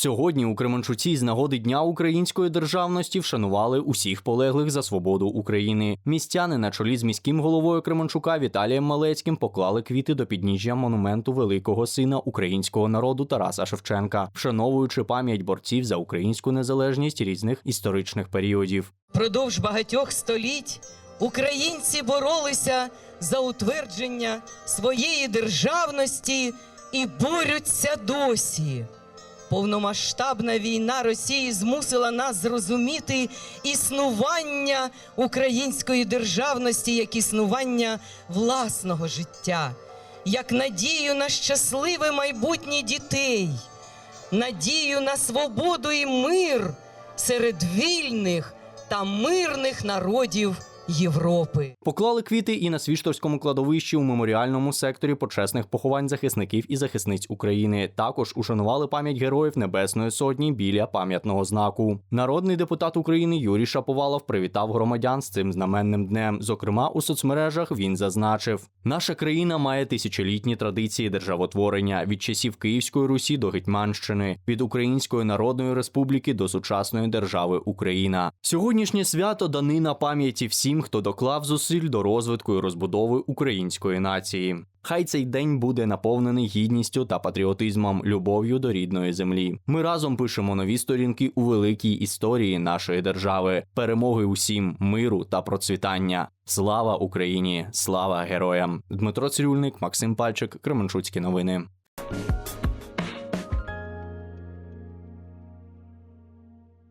Сьогодні у Кременчуці з нагоди Дня української державності вшанували усіх полеглих за свободу України. Містяни на чолі з міським головою Кременчука Віталієм Малецьким поклали квіти до підніжжя монументу великого сина українського народу Тараса Шевченка, вшановуючи пам'ять борців за українську незалежність різних історичних періодів. Продовж багатьох століть українці боролися за утвердження своєї державності і борються досі. Повномасштабна війна Росії змусила нас зрозуміти існування української державності як існування власного життя, як надію на щасливе майбутнє дітей, надію на свободу і мир серед вільних та мирних народів Європи. Поклали квіти і на свішторському кладовищі у меморіальному секторі почесних поховань захисників і захисниць України. Також ушанували пам'ять героїв Небесної Сотні біля пам'ятного знаку. Народний депутат України Юрій Шаповалов привітав громадян з цим знаменним днем. Зокрема, у соцмережах він зазначив: наша країна має тисячолітні традиції державотворення від часів Київської Русі до Гетьманщини, від Української Народної Республіки до сучасної держави Україна. Сьогоднішнє свято данина пам'яті всім, хто доклав зусиль до розвитку і розбудови української нації. Хай цей день буде наповнений гідністю та патріотизмом, любов'ю до рідної землі. Ми разом пишемо нові сторінки у великій історії нашої держави, перемоги усім, миру та процвітання. Слава Україні! Слава героям! Дмитро Цирюльник, Максим Пальчик, Кременчуцькі новини.